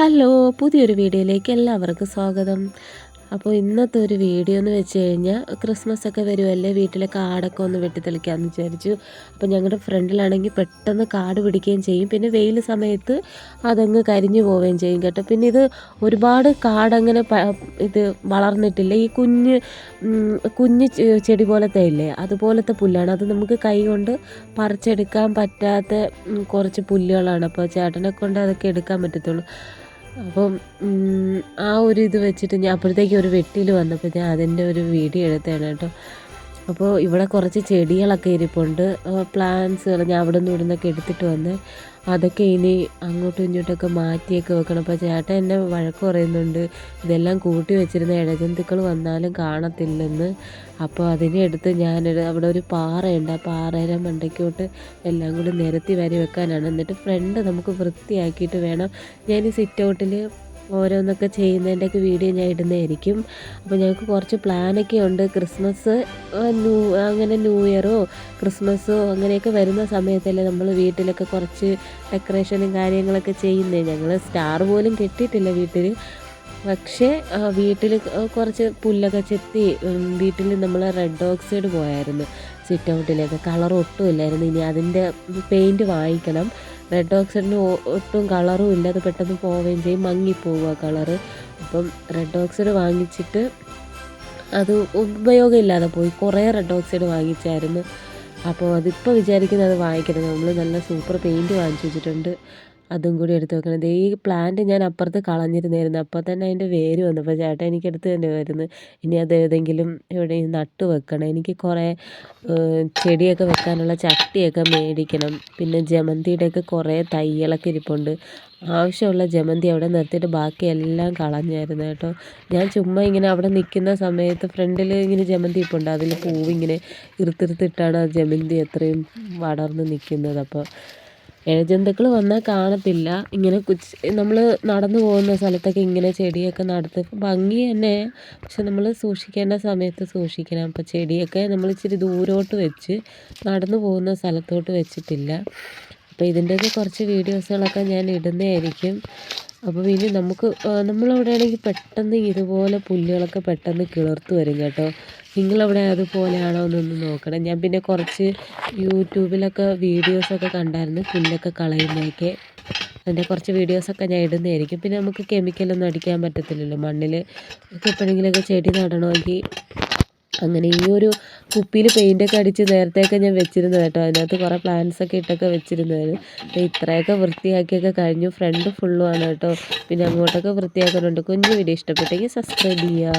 Hello പുതിയൊരു വീഡിയോയിലേക്ക് എല്ലാവർക്കും സ്വാഗതം. അപ്പോൾ ഇന്നത്തെ ഒരു വീഡിയോ എന്ന് വെച്ച് കഴിഞ്ഞാൽ ക്രിസ്മസ് ഒക്കെ വരുമല്ലേ വീട്ടിലെ കാടൊക്കെ ഒന്ന് വെട്ടിത്തെളിക്കാമെന്ന് വിചാരിച്ചു. അപ്പോൾ ഞങ്ങളുടെ ഫ്രണ്ടിലാണെങ്കിൽ പെട്ടെന്ന് കാട് പിടിക്കുകയും ചെയ്യും. പിന്നെ വെയിൽ സമയത്ത് അതങ്ങ് കരിഞ്ഞു പോവുകയും ചെയ്യും കേട്ടോ. പിന്നെ ഇത് ഒരുപാട് കാടങ്ങനെ ഇത് വളർന്നിട്ടില്ല ഈ കുഞ്ഞ് കുഞ്ഞ് ചെടി പോലത്തെ ഇല്ലേ അതുപോലത്തെ പുല്ലാണ്. അത് നമുക്ക് കൈ കൊണ്ട് പറിച്ചെടുക്കാൻ പറ്റാത്ത കുറച്ച് പുല്ലുകളാണ്. അപ്പോൾ ചേട്ടനെ കൊണ്ട് അതൊക്കെ എടുക്കാൻ പറ്റത്തുള്ളൂ. അപ്പം ആ ഒരു ഇത് വെച്ചിട്ട് ഞാൻ അപ്പോഴത്തേക്കും ഒരു വെട്ടിയിൽ വന്നപ്പോൾ ഞാൻ അതിന്റെ ഒരു വീഡിയോ എടുത്തതാണ് കേട്ടോ. അപ്പോൾ ഇവിടെ കുറച്ച് ചെടികളൊക്കെ ഇരിപ്പുണ്ട്. പ്ലാന്റ്സുകൾ ഞാൻ അവിടെ നിന്ന് ഇവിടെ നിന്നൊക്കെ എടുത്തിട്ട് വന്ന് അതൊക്കെ ഇനി അങ്ങോട്ടും ഇങ്ങോട്ടൊക്കെ മാറ്റിയൊക്കെ വെക്കണം. അപ്പോൾ ചേട്ടൻ എന്നെ വഴക്ക് പറയുന്നുണ്ട് ഇതെല്ലാം കൂട്ടി വെച്ചിരുന്ന ഇഴജന്തുക്കൾ വന്നാലും കാണത്തില്ലെന്ന്. അപ്പോൾ അതിനെ എടുത്ത് ഞാൻ അവിടെ ഒരു പാറയുണ്ട്. ആ പാറയുടെ മണ്ടയ്ക്കോട്ട് എല്ലാം കൂടി നിരത്തി വരി വെക്കാനാണ് എന്നിട്ട് ഫ്രണ്ട് നമുക്ക് വൃത്തിയാക്കിയിട്ട് വേണം. ഞാൻ ഈ സിറ്റ് ഔട്ടിൽ ഓരോന്നൊക്കെ ചെയ്യുന്നതിന്റെയൊക്കെ വീഡിയോ ഞാൻ ഇടുന്നതായിരിക്കും. അപ്പോൾ ഞങ്ങൾക്ക് കുറച്ച് പ്ലാനൊക്കെ ഉണ്ട്. ക്രിസ്മസ് ന്യൂ അങ്ങനെ ന്യൂ ഇയറോ ക്രിസ്മസോ അങ്ങനെയൊക്കെ വരുന്ന സമയത്തല്ലേ നമ്മൾ വീട്ടിലൊക്കെ കുറച്ച് ഡെക്കറേഷനും കാര്യങ്ങളൊക്കെ ചെയ്യുന്നത്. ഞങ്ങൾ സ്റ്റാർ പോലും കെട്ടിയിട്ടില്ല വീട്ടിൽ. പക്ഷേ വീട്ടിൽ കുറച്ച് പുല്ലൊക്കെ ചെത്തി വീട്ടിൽ നമ്മൾ റെഡ് ഓക്സൈഡ് പോയായിരുന്നു. സിറ്റ് ഔട്ടിലേക്ക്. കളർ ഒട്ടും ഇല്ലായിരുന്നു ഇനി അതിന്റെ പെയിന്റ് വാങ്ങിക്കണം. റെഡ് ഓക്സൈഡിന് ഒട്ടും കളറും ഇല്ല. അത് പെട്ടെന്ന് പോവുകയും ചെയ്യും. മങ്ങിപ്പോവുക കളറ് അപ്പം റെഡ് ഓക്സൈഡ് വാങ്ങിച്ചിട്ട് അത് ഉപയോഗമില്ലാതെ പോയി. കുറേ റെഡ് ഓക്സൈഡ് വാങ്ങിച്ചായിരുന്നു. അപ്പോൾ അതിപ്പോൾ വിചാരിക്കുന്നത് അത് വാങ്ങിക്കരുത്. നമ്മൾ നല്ല സൂപ്പർ പെയിന്റ് വാങ്ങിച്ചു വെച്ചിട്ടുണ്ട്. അതും കൂടി എടുത്ത് വെക്കണം. ഈ പ്ലാന്റ് ഞാൻ അപ്പുറത്ത് കളഞ്ഞിരുന്നായിരുന്നു. അപ്പോൾ തന്നെ അതിന്റെ വേര് വന്നപ്പോൾ ചേട്ടൻ എനിക്ക് എടുത്ത് തന്നെ വരുന്നു. ഇനി അത് ഏതെങ്കിലും ഇവിടെ നട്ട് വെക്കണം. എനിക്ക് കുറേ ചെടിയൊക്കെ വെക്കാനുള്ള ചട്ടിയൊക്കെ മേടിക്കണം. പിന്നെ ജമന്തിയുടെയൊക്കെ കുറേ തൈകളൊക്കെ ഇരിപ്പുണ്ട്. ആവശ്യമുള്ള ജമന്തി അവിടെ നിർത്തിയിട്ട് ബാക്കി എല്ലാം കളഞ്ഞായിരുന്നു കേട്ടോ. ഞാൻ ചുമ്മാ ഇങ്ങനെ അവിടെ നിൽക്കുന്ന സമയത്ത് ഫ്രണ്ടിൽ ഇങ്ങനെ ജമന്തി ഇപ്പുണ്ട്. അതിൽ പൂവിങ്ങനെ ഇറുത്തിറുത്തിട്ടാണ് ആ ജമന്തി അത്രയും വളർന്ന് നിൽക്കുന്നത്. അപ്പോൾ ഇഴജന്തുക്കൾ വന്നാൽ കാണത്തില്ല. ഇങ്ങനെ കുച്ച് നമ്മൾ നടന്നു പോകുന്ന സ്ഥലത്തൊക്കെ ഇങ്ങനെ ചെടിയൊക്കെ നടുത്ത് ഭംഗി തന്നെ. പക്ഷെ നമ്മൾ സൂക്ഷിക്കേണ്ട സമയത്ത് സൂക്ഷിക്കണം. അപ്പോൾ ചെടിയൊക്കെ നമ്മൾ ഇച്ചിരി ദൂരോട്ട് വെച്ച് നടന്നു പോകുന്ന സ്ഥലത്തോട്ട് വെച്ചിട്ടില്ല. അപ്പോൾ ഇതിന്റെയൊക്കെ കുറച്ച് വീഡിയോസുകളൊക്കെ ഞാൻ ഇടുന്നതായിരിക്കും. അപ്പോൾ ഇനി നമുക്ക് നമ്മളവിടെ ആണെങ്കിൽ പെട്ടെന്ന് ഇതുപോലെ പുല്ലുകളൊക്കെ പെട്ടെന്ന് കിളിർത്ത് വരും കേട്ടോ. നിങ്ങളവിടെ അതുപോലെയാണോ എന്നൊന്ന് നോക്കണം. ഞാൻ പിന്നെ കുറച്ച് യൂട്യൂബിലൊക്കെ വീഡിയോസൊക്കെ കണ്ടായിരുന്നു. പുല്ലൊക്കെ കളയുന്നതൊക്കെ. അതിന്റെ കുറച്ച് വീഡിയോസൊക്കെ ഞാൻ ഇടുന്നതായിരിക്കും. പിന്നെ നമുക്ക് കെമിക്കലൊന്നും അടിക്കാൻ പറ്റത്തില്ലല്ലോ. മണ്ണിൽ എപ്പോഴെങ്കിലുമൊക്കെ ചെടി നടണമെങ്കിൽ അങ്ങനെ ഈ ഒരു കുപ്പിയിൽ പെയിന്റൊക്കെ അടിച്ച് നേരത്തെയൊക്കെ ഞാൻ വെച്ചിരുന്നത് കേട്ടോ. അതിനകത്ത് കുറേ പ്ലാന്റ്സൊക്കെ ഇട്ടൊക്കെ വെച്ചിരുന്നത് ഇത്രയൊക്കെ വൃത്തിയാക്കിയൊക്കെ കഴിഞ്ഞു. ഫ്രണ്ട് ഫുള്ളുമാണ് കേട്ടോ. പിന്നെ അങ്ങോട്ടൊക്കെ വൃത്തിയാക്കുന്നുണ്ട്. കുഞ്ഞു വീഡിയോ ഇഷ്ടപ്പെട്ടെങ്കിൽ സബ്സ്ക്രൈബ് ചെയ്യുക.